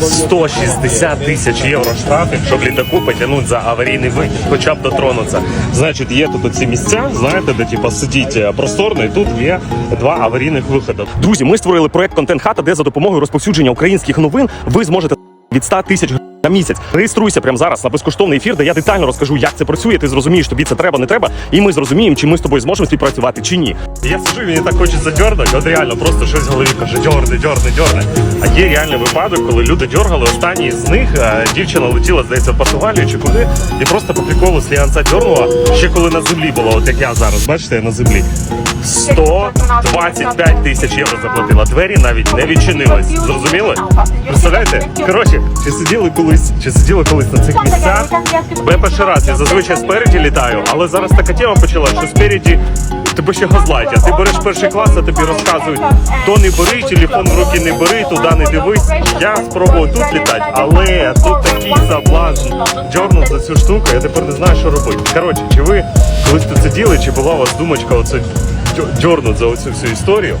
160 тисяч євро штрафів, щоб літаку потягнути за аварійний вихід, хоча б дотронутися. Значить, є тут оці місця, знаєте, де типу, сидіть е, просторно, і тут є два аварійних виходи. Друзі, ми створили проект Контент Хата, де за допомогою розповсюдження українських новин ви зможете від 100 тисяч на місяць. Реєструйся прямо зараз на безкоштовний ефір, де я детально розкажу, як це працює. Ти зрозумієш, тобі це треба, не треба, і ми зрозуміємо, чи ми з тобою зможемо співпрацювати чи ні. Я сиджу, і мені так хочеться дьорнути, от реально просто щось в голові каже, дьорни, дьорни, дьорни. А є реальний випадок, коли люди дьоргали. Останній з них е, дівчина летіла, здається, в Португалію чи куди, і просто по приколу сліганця дьорнула, ще коли на землі було, от як я зараз, бачите, я на землі. 125 тисяч євро заплатила. Двері навіть не відчинились. Зрозуміли? Представляєте? Коротше, чи сиділи колись, чи сиділи колись на цих місцях? Бо я перший раз, я зазвичай спереді літаю, але зараз така тема почала, що спереді тебе ще газлайтять. Ти береш перший клас, а тобі розказують, то не бери, телефон в руки не бери, туди не дивись. Я спробував тут літати, але тут такий заблазн. Дьорнув за цю штуку, я тепер не знаю, що робити. Коротше, чи ви колись тут сиділи, чи була у вас думочка оце дьорнуть за оцю всю історію?